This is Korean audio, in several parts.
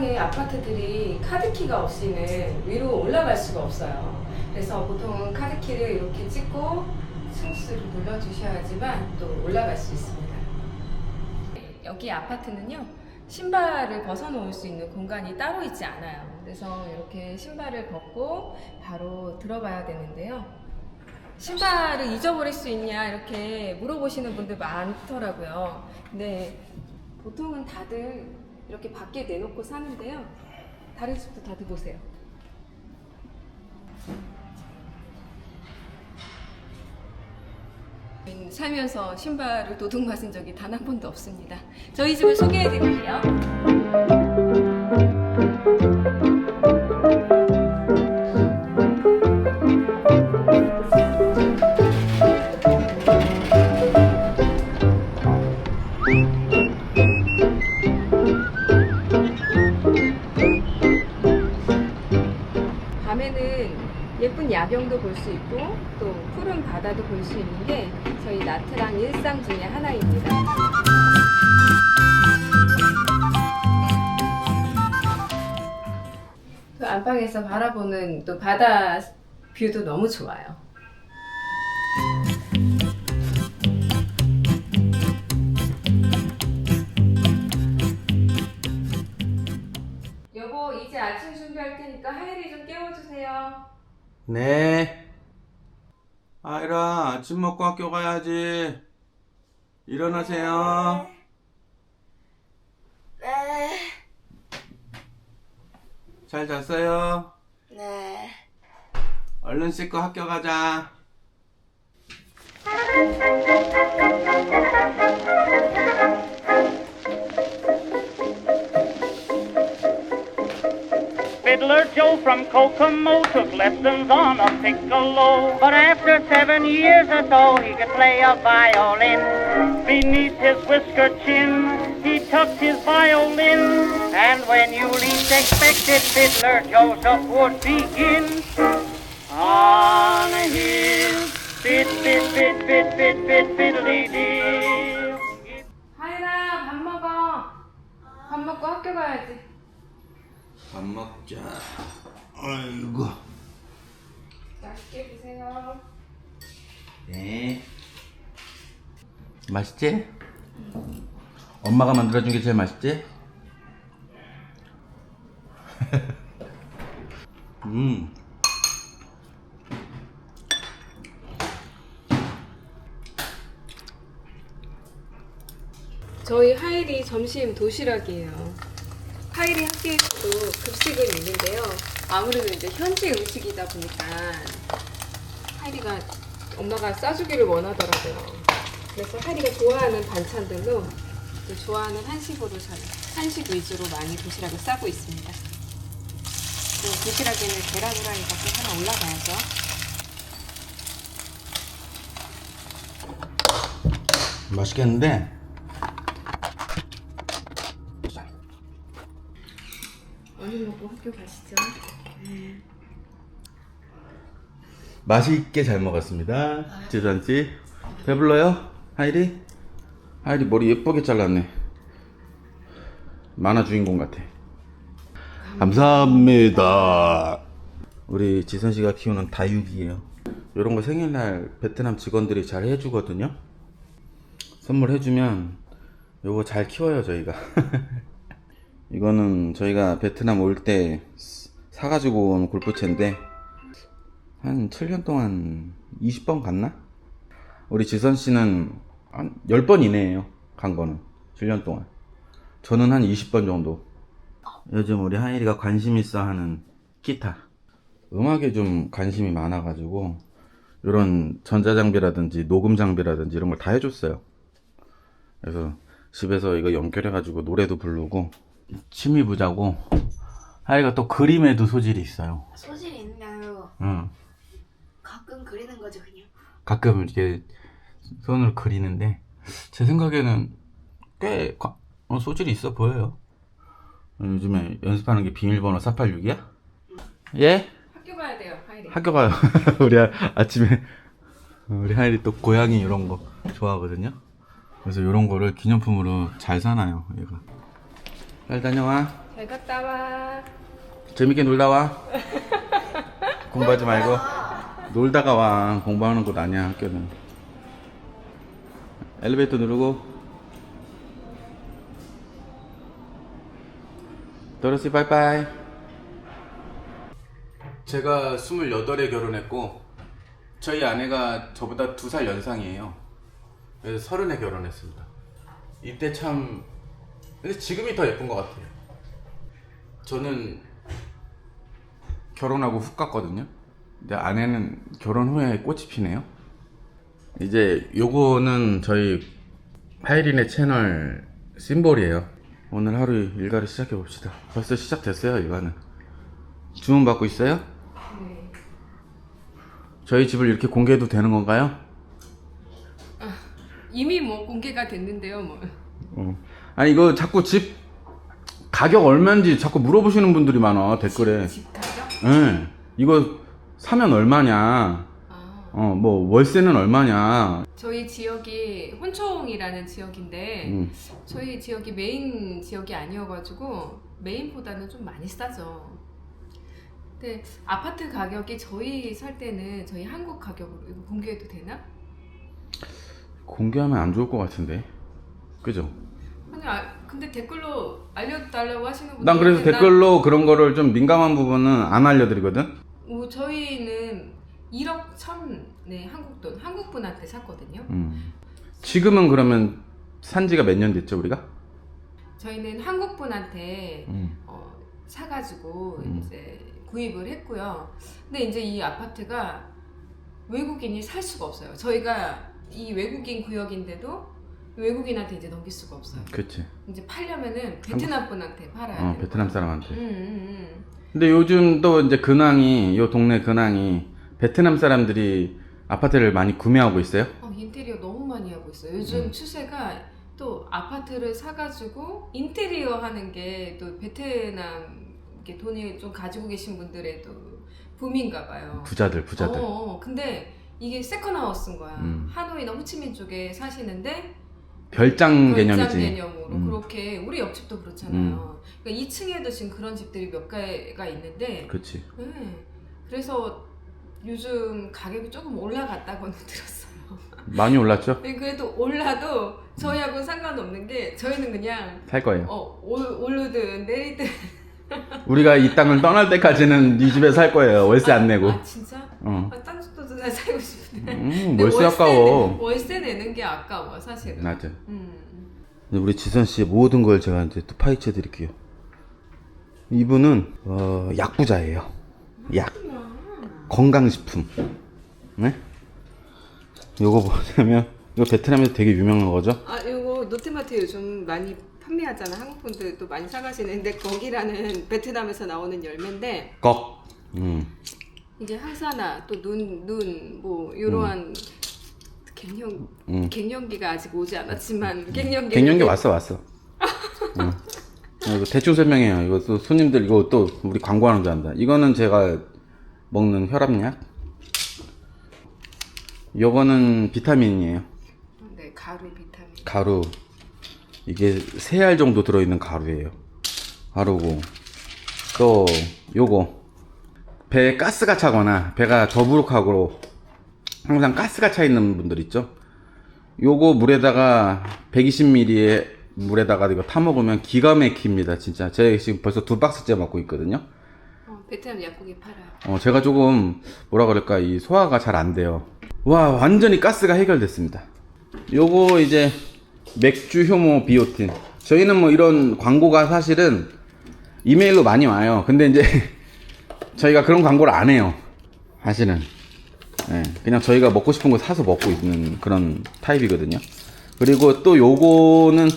안방에 아파트들이 카드키가 없이는 위로 올라갈 수가 없어요. 그래서 보통은 카드키를 이렇게 찍고 스위스를 눌러주셔야지만 또 올라갈 수 있습니다. 여기 아파트는요, 신발을 벗어놓을 수 있는 공간이 따로 있지 않아요. 그래서 이렇게 신발을 벗고 바로 들어가야 되는데요. 신발을 잊어버릴 수 있냐 이렇게 물어보시는 분들 많더라고요. 근데 보통은 다들 이렇게 밖에 내놓고 사는데요. 다른 집도 다들 보세요. 저희는 살면서 신발을 도둑 맞은 적이 단 한 번도 없습니다. 저희 집을 소개해 드릴게요. 볼 수 있고 또 푸른 바다도 볼 수 있는 게 저희 나트랑 일상 중에 하나입니다. 그 안방에서 바라보는 또 바다 뷰도 너무 좋아요. 여보 이제 아침 준비할 테니까 하율이 좀 깨워주세요. 네. 아이라, 아침 먹고 학교 가야지. 일어나세요. 네, 잘 잤어요? 네. 얼른 씻고 학교 가자. Fiddler Joe from Kokomo took lessons on a piccolo. But after seven years or so, he could play a violin. Beneath his whisker chin, he tucked his violin. And when you least expected, Fiddler Joseph would begin. On his fit, fit, fit, fit, fit, fit, fiddly dee. 하율아 밥 먹어. 밥 먹고 학교 가야지. 밥 먹자. 아이고. 맛있게 드세요. 네. 맛있지? 엄마가 만들어준 게 제일 맛있지? 음. 저희 하일이 점심 도시락이에요. 하일이 학교에서도 급식은 있는데요. 아무래도 이제 현지 음식이다 보니까 하일이가 엄마가 싸주기를 원하더라고요. 그래서 하일이가 좋아하는 반찬들로 또 좋아하는 한식으로 잘 한식 위주로 많이 도시락을 싸고 있습니다. 또 도시락에는 계란 후라이가 또 하나 올라가야죠. 맛있겠는데? 얼른 먹고 학교 가시죠. 맛있게 잘 먹었습니다. 지수한씨 배불러요? 하이리? 하이리 머리 예쁘게 잘랐네. 만화 주인공 같아. 감사합니다. 우리 지선 씨가 키우는 다육이에요. 이런 거 생일날 베트남 직원들이 잘 해주거든요. 선물해주면 요거 잘 키워요 저희가. 이거는 저희가 베트남 올 때 사가지고 온 골프채인데 한 7년 동안 20번 갔나? 우리 지선 씨는 한 10번 이내에요. 간 거는. 7년 동안. 저는 한 20번 정도. 요즘 우리 하일이가 관심 있어 하는 기타. 음악에 좀 관심이 많아가지고, 이런 전자장비라든지 녹음 장비라든지 이런 걸 다 해줬어요. 그래서 집에서 이거 연결해가지고 노래도 부르고, 취미 부자고, 하일이가 또 그림에도 소질이 있어요. 소질이 아니고 응. 가끔 그리는 거죠 그냥. 가끔 이렇게 손을 그리는데 제 생각에는 꽤 과- 어, 소질이 있어 보여요. 어, 요즘에 연습하는 게 비밀번호 486이야? 예? 학교 가야 돼요, 하일이. 학교 가요. 우리 아- 아침에 우리 하일이 또 고양이 이런 거 좋아하거든요. 그래서 이런 거를 기념품으로 잘 사놔요. 얘가. 잘 다녀와. 잘 갔다 와. 재밌게 놀다 와. 공부하지 말고. 놀다가 와. 공부하는 곳 아니야, 학교는. 엘리베이터 누르고. 도로시 빠이빠이. 제가 28에 결혼했고, 저희 아내가 저보다 두 살 연상이에요. 그래서 30에 결혼했습니다. 이때 참, 근데 지금이 더 예쁜 것 같아요. 저는 결혼하고 훅 갔거든요. 근데 아내는 결혼 후에 꽃이 피네요. 이제 요거는 저희 하이린의 채널 심볼이에요. 오늘 하루 일과를 시작해 봅시다. 벌써 시작됐어요, 일과는. 주문 받고 있어요? 네. 저희 집을 이렇게 공개해도 되는 건가요? 이미 뭐 공개가 됐는데요, 뭐. 어. 아니 이거 자꾸 집 가격 얼마인지 자꾸 물어보시는 분들이 많아 댓글에. 집 가격? 예. 이거 사면 얼마냐? 아. 어, 뭐 월세는 얼마냐? 저희 지역이 혼초홍이라는 지역인데 음. 저희 지역이 메인 지역이 아니어가지고 메인보다는 좀 많이 싸죠. 근데 아파트 가격이 저희 살 때는 저희 한국 가격으로 이거 공개해도 되나? 공개하면 안 좋을 것 같은데. 그죠? 아니 아, 근데 댓글로 알려달라고 하시는 분들 난 그래서 댓글로 그런 거를 좀 민감한 부분은 안 알려드리거든. 오, 저희는 1억 천 네 한국 돈 한국 분한테 샀거든요. 음. 지금은 그러면 산 지가 몇 년 됐죠 우리가? 저희는 한국 분한테 음. 어, 사가지고 음. 이제 구입을 했고요. 근데 이제 이 아파트가 외국인이 살 수가 없어요. 저희가 이 외국인 구역인데도 외국인한테 이제 넘길 수가 없어요. 그치. 이제 팔려면은 베트남 분한테 팔아야 어. 베트남 사람한테. 음, 음, 근데 요즘 또 이제 근황이 요 동네 근황이 베트남 사람들이 아파트를 많이 구매하고 있어요. 음. 어, 인테리어 너무 많이 하고 있어요. 요즘 음. 추세가 또 아파트를 사가지고 인테리어 하는 게 또 베트남 이렇게 돈이 좀 가지고 계신 분들의 또 붐인가 봐요. 부자들, 부자들. 어, 어, 근데 이게 세컨 하우스인 거야. 음. 하노이나 호치민 쪽에 사시는데 별장 개념이지. 개념으로 음. 그렇게 우리 옆집도 그렇잖아요. 그러니까 2층에도 지금 그런 집들이 몇 개가 있는데 그치. 네. 그래서 요즘 가격이 조금 올라갔다고는 들었어요. 많이 올랐죠? 근데 그래도 올라도 저희하고는 상관없는 게 저희는 그냥 살 거예요. 어, 올, 오르든 내리든 우리가 이 땅을 떠날 때까지는 이 집에 살 거예요. 월세 안 내고. 아 진짜? 어. 아, 딴 집도 나 살고 싶은데 음, 월세 내- 아까워. 월세 내는 게 아까워 사실은 맞아. 음. 우리 지선 씨의 모든 걸 제가 이제 또 파헤쳐 드릴게요. 이분은 어, 약부자예요. 약. 건강식품. 네? 요거 보자면 이거 베트남에서 되게 유명한 거죠? 아 이거 노트마트 요즘 많이 판매하잖아 한국 분들도 많이 사가시는데 거기라는 베트남에서 나오는 열매인데 꺽. 음. 이게 항산화 또 눈 눈 뭐 이러한 갱년 음. 갱년기가 아직 오지 않았지만 갱년기 갱년기 왔어 왔어. 응. 어, 이거 대충 설명해요. 이거 또 손님들 이거 또 우리 광고하는 줄 안다. 이거는 제가 먹는 혈압약. 요거는 비타민이에요. 네 가루 비타민 가루. 이게 세 알 정도 들어있는 가루예요. 가루고 또 요거 배에 가스가 차거나 배가 더부룩하고 항상 가스가 차 있는 분들 있죠. 요거 물에다가 120ml의 물에다가 이거 타 먹으면 기가 막힙니다. 진짜 제가 지금 벌써 두 박스째 먹고 있거든요. 어, 베트남 약국에 팔아요 어, 제가 조금 뭐라 그럴까 이 소화가 잘 안 돼요. 와 완전히 가스가 해결됐습니다. 요거 이제 맥주 효모 비오틴. 저희는 뭐 이런 광고가 사실은 이메일로 많이 와요. 근데 이제 저희가 그런 광고를 안 해요. 사실은. 예, 그냥 저희가 먹고 싶은 거 사서 먹고 있는 그런 타입이거든요. 그리고 또 요거는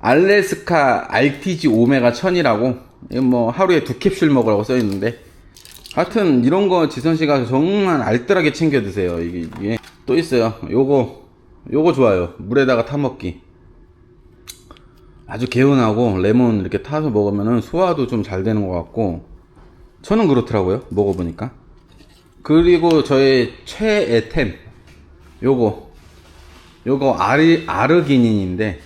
알래스카 RTG 오메가 1000이라고 이거 뭐 하루에 두 캡슐 먹으라고 써 있는데 하여튼 이런 거 지선 씨가 정말 알뜰하게 챙겨 드세요. 이게, 이게 또 있어요. 요거 요거 좋아요. 물에다가 타 먹기. 아주 개운하고 레몬 이렇게 타서 먹으면은 소화도 좀 잘 되는 것 같고 저는 그렇더라고요. 먹어보니까. 그리고 저의 최애템 요거. 요거 아르 아르기닌인데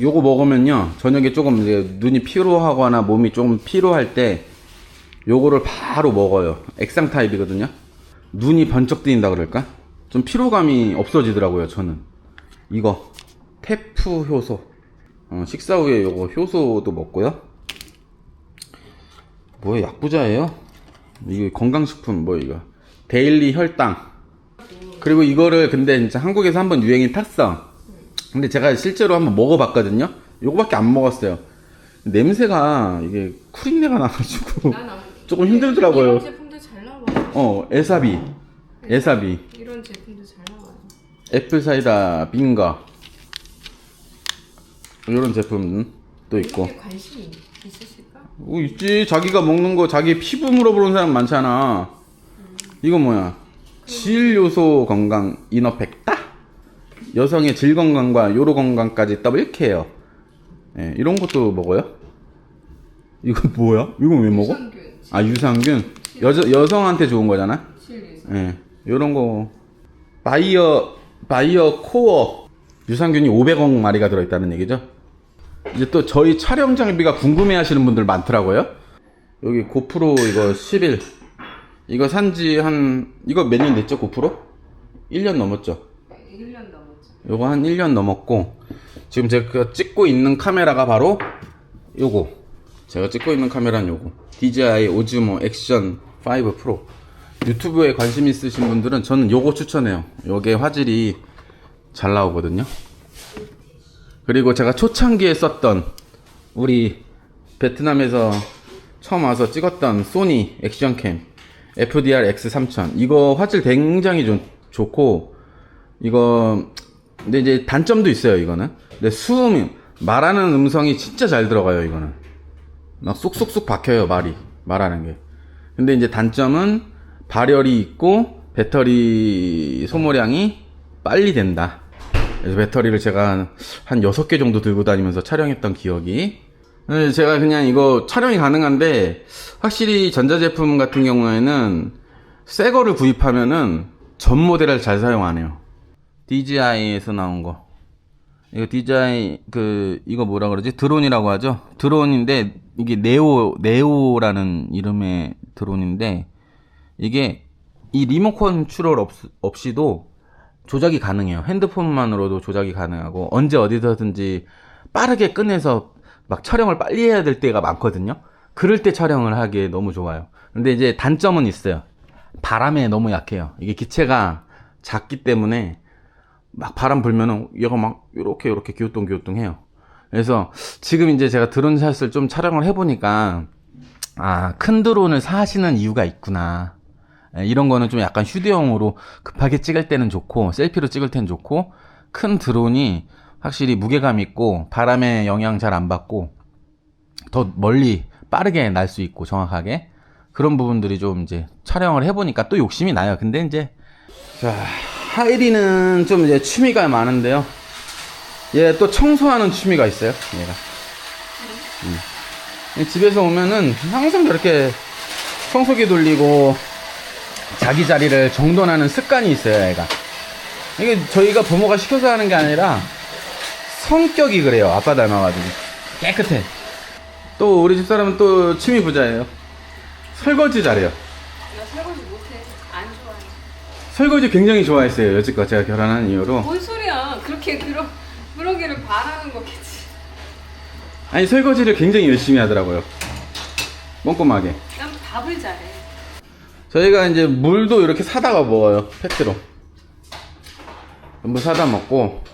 요거 먹으면요 저녁에 조금 눈이 피로하거나 몸이 좀 피로할 때 요거를 바로 먹어요. 액상 타입이거든요. 눈이 번쩍 뜨인다 그럴까? 좀 피로감이 없어지더라고요 저는. 이거 테프 효소. 어, 식사 후에 요거 효소도 먹고요 뭐야 약부자예요? 이거 건강식품 뭐 이거. 데일리 혈당. 그리고 이거를 근데 진짜 한국에서 한번 유행이 탔어 근데 제가 실제로 한번 먹어봤거든요. 요거밖에 안 먹었어요. 냄새가 이게 쿠린내가 나가지고 조금 힘들더라고요. 이런 제품도 잘 나와요. 어 에사비. 에사비. 이런 제품도 잘 나와요. 애플 사이다 빙거. 이런 제품 도 있고. 관심이 있으실까? 어, 있지. 자기가 먹는 거 자기 피부 물어보는 사람 많잖아. 이거 뭐야? 질 요소 건강 이너펙타 여성의 질 건강과 요로 건강까지 더블 케어 예, 이런 것도 먹어요? 이거 뭐야? 이건 왜 먹어? 유산균, 아 유산균. 여자 여성한테 좋은 거잖아. 예, 요런 거. 바이어 바이어 코어. 유산균이 500억 마리가 들어있다는 얘기죠. 이제 또 저희 촬영 장비가 궁금해 하시는 분들 많더라고요. 여기 고프로 이거 11 이거 산지 한 이거 몇 년 됐죠 고프로? 1년 넘었죠. 1년 넘었죠. 요거 한 1년 넘었고 지금 제가 찍고 있는 카메라가 바로 요거 제가 찍고 있는 카메라는 요거 DJI 오즈모 액션 5 프로 유튜브에 관심 있으신 분들은 저는 요거 추천해요 요게 화질이 잘 나오거든요 그리고 제가 초창기에 썼던 우리 베트남에서 처음 와서 찍었던 소니 액션캠 FDR X3000 이거 화질 굉장히 좀 좋고 이거 근데 이제 단점도 있어요 이거는. 근데 수음 말하는 음성이 진짜 잘 들어가요 이거는. 막 쏙쏙쏙 박혀요 말이 말하는 게. 근데 이제 단점은 발열이 있고 배터리 소모량이 빨리 된다 그래서 배터리를 제가 한 6개 정도 들고 다니면서 촬영했던 기억이 네, 제가 그냥 이거 촬영이 가능한데 확실히 전자제품 같은 경우에는 새 거를 구입하면은 전 모델을 잘 사용 안 해요 DJI에서 나온 거. 이거 DJI 그 이거 뭐라 그러지? 드론이라고 하죠. 드론인데 이게 네오 네오라는 이름의 드론인데 이게 이 리모컨 컨트롤 없, 없이도 조작이 가능해요. 핸드폰만으로도 조작이 가능하고 언제 어디서든지 빠르게 꺼내서 막 촬영을 빨리 해야 될 때가 많거든요. 그럴 때 촬영을 하기에 너무 좋아요. 근데 이제 단점은 있어요. 바람에 너무 약해요. 이게 기체가 작기 때문에 막 바람 불면은 얘가 막 요렇게 요렇게 기우뚱 기우뚱 해요. 그래서 지금 이제 제가 드론 샷을 좀 촬영을 해보니까 아, 큰 드론을 사시는 이유가 있구나. 예, 이런 거는 좀 약간 휴대용으로 급하게 찍을 때는 좋고 셀피로 찍을 때는 좋고 큰 드론이 확실히 무게감 있고 바람에 영향 잘 안 받고 더 멀리 빠르게 날 수 있고 정확하게 그런 부분들이 좀 이제 촬영을 해보니까 또 욕심이 나요. 근데 이제 자 하이리는 좀 이제 취미가 많은데요. 얘 또 청소하는 취미가 있어요. 얘가 음. 집에서 오면은 항상 저렇게 청소기 돌리고 자기 자리를 정돈하는 습관이 있어요. 얘가 이게 저희가 부모가 시켜서 하는 게 아니라 성격이 그래요. 아빠 닮아가지고 깨끗해. 또 우리 집사람은 또 취미 부자예요. 설거지 잘해요. 내가 설거지 못해. 안 좋아해. 설거지 굉장히 좋아했어요. 여지껏 제가 결혼한 이후로. 뭔 소리야? 그렇게 그러, 그러기를 바라는 거겠지. 아니 설거지를 굉장히 열심히 하더라고요. 꼼꼼하게. 난 밥을 잘해. 저희가 이제 물도 이렇게 사다가 먹어요. 페트로. 전부 사다 먹고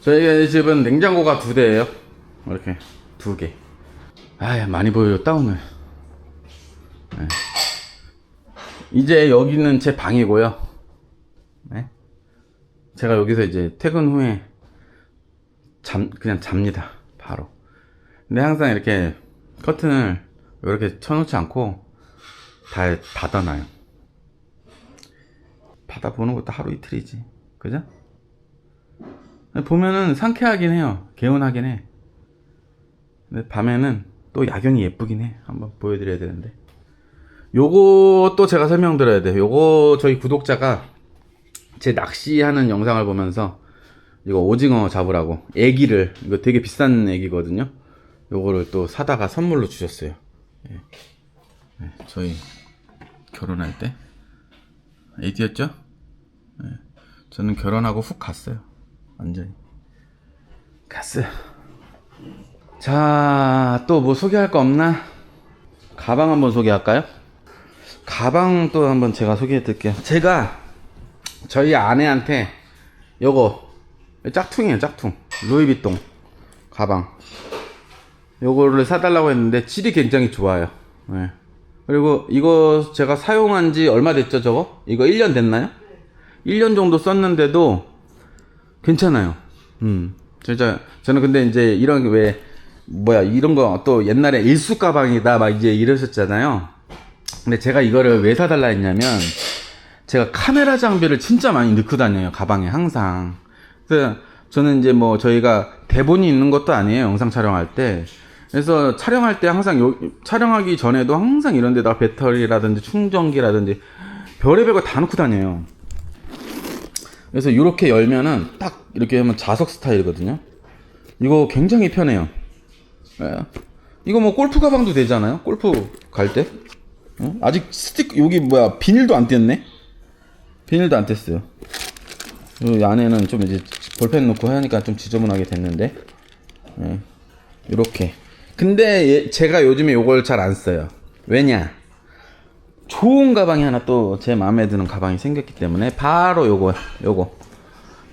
저희 집은 냉장고가 두 대예요. 이렇게 두 개. 아, 많이 보여줬다 오늘. 네. 이제 여기는 제 방이고요. 네. 제가 여기서 이제 퇴근 후에 잠 그냥 잡니다. 바로. 근데 항상 이렇게 커튼을 이렇게 쳐놓지 않고 다 닫아놔요. 바다 보는 것도 하루 이틀이지. 그죠? 보면은 상쾌하긴 해요. 개운하긴 해. 근데 밤에는 또 야경이 예쁘긴 해. 한번 보여드려야 되는데. 또 제가 설명드려야 돼요. 요거 저희 구독자가 제 낚시하는 영상을 보면서 이거 오징어 잡으라고 애기를 이거 되게 비싼 애기거든요. 요거를 또 사다가 선물로 주셨어요. 예. 예, 저희 결혼할 때 애기였죠? 예. 저는 결혼하고 훅 갔어요. 완전히 갔어요. 자, 또 뭐 소개할 거 없나? 가방 한번 소개할까요? 가방 또 한번 제가 소개해 드릴게요. 제가 저희 아내한테 요거 짝퉁이에요, 짝퉁. 루이비통 가방. 요거를 사달라고 했는데 질이 굉장히 좋아요. 네. 그리고 이거 제가 사용한 지 얼마 됐죠, 저거? 이거 1년 됐나요? 1년 정도 썼는데도 괜찮아요. 음. 진짜 저는 근데 이제 이런 게왜 뭐야 이런 거 또 옛날에 일수 가방이다 막 이제 이러셨잖아요. 근데 제가 이거를 왜 사달라 했냐면 제가 카메라 장비를 진짜 많이 넣고 다녀요 가방에 항상. 그래서 저는 이제 뭐 저희가 대본이 있는 것도 아니에요 영상 촬영할 때. 그래서 촬영할 때 항상 요, 촬영하기 전에도 항상 이런 데다가 배터리라든지 충전기라든지 별의별 거 다 넣고 다녀요. 그래서 이렇게 열면은 딱 이렇게 하면 자석 스타일이거든요. 이거 굉장히 편해요. 예. 이거 뭐 골프 가방도 되잖아요. 골프 갈 때. 어? 아직 스틱 여기 뭐야 비닐도 안 뗐네. 비닐도 안 뗐어요. 이 안에는 좀 이제 볼펜 넣고 하니까 좀 지저분하게 됐는데. 예. 이렇게. 근데 얘- 제가 요즘에 이걸 잘 안 써요. 왜냐? 좋은 가방이 하나 또 제 마음에 드는 가방이 생겼기 때문에 바로 요거 요거.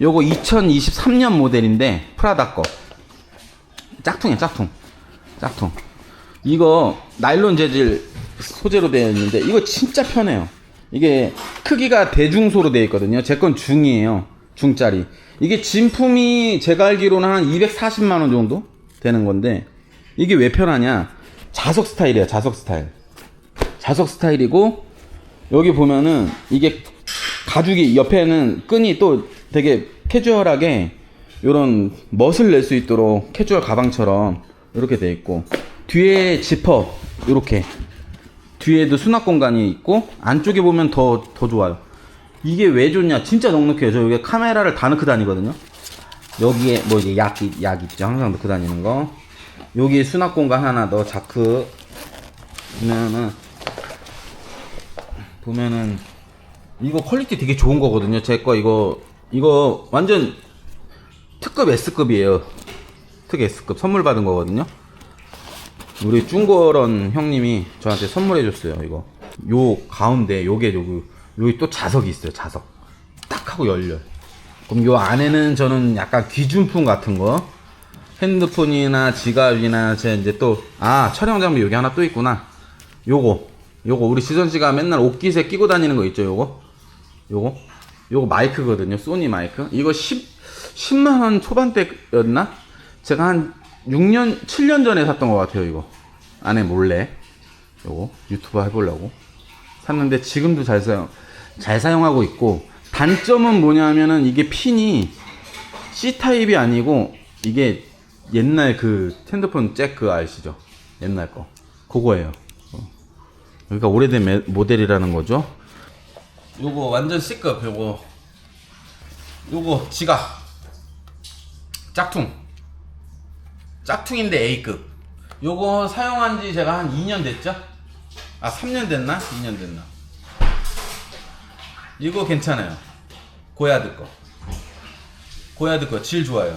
요거 2023년 모델인데 프라다 거. 짝퉁이야 짝퉁. 짝퉁. 이거 나일론 재질 소재로 되어 있는데 이거 진짜 편해요. 이게 크기가 대중소로 되어 있거든요. 제 건 중이에요. 중짜리. 이게 진품이 제가 알기로는 한 240만 원 정도 되는 건데 이게 왜 편하냐 자석 스타일이야 자석 스타일 자석 스타일이고 여기 보면은 이게 가죽이 옆에는 끈이 또 되게 캐주얼하게 이런 멋을 낼 수 있도록 캐주얼 가방처럼 이렇게 돼 있고 뒤에 지퍼 이렇게 뒤에도 수납 공간이 있고 안쪽에 보면 더 더 좋아요. 이게 왜 좋냐? 진짜 넉넉해요. 저 여기 카메라를 다 넣고 다니거든요. 여기에 뭐 이제 약, 이- 약 있죠. 항상 넣고 다니는 거. 여기 수납 공간 하나 더 자크 보면은 보면은 이거 퀄리티 되게 좋은 거거든요. 제 거 이거 이거 완전 특급 S급이에요. 특 S급 선물 받은 거거든요. 우리 중고런 형님이 저한테 선물해 줬어요. 이거 요 가운데 요게 여기 여기 또 자석이 있어요. 자석 딱 하고 열려. 그럼 요 안에는 저는 약간 귀중품 같은 거 핸드폰이나 지갑이나 제 이제 또 아 촬영 장비 여기 하나 또 있구나. 요거 요거 우리 지선 씨가 맨날 옷깃에 끼고 다니는 거 있죠. 요거 요거 요거 마이크거든요. 소니 마이크. 이거 10 10만 원 초반대였나? 제가 한 6년 7년 전에 샀던 것 같아요. 이거 안에 몰래 요거 유튜브 해보려고 샀는데 지금도 잘 사용 잘 사용하고 있고 단점은 뭐냐면은 이게 핀이 C 타입이 아니고 이게 옛날 그 핸드폰 잭 그거 아시죠? 옛날 거 그거예요. 어. 그러니까 오래된 매- 모델이라는 거죠. 요거 완전 C급 요거 요거 지갑 짝퉁 짝퉁인데 A급 요거 사용한 지 제가 한 2년 됐죠? 아 3년 됐나? 2년 됐나? 이거 괜찮아요 고야드 거 고야드 거 질 좋아요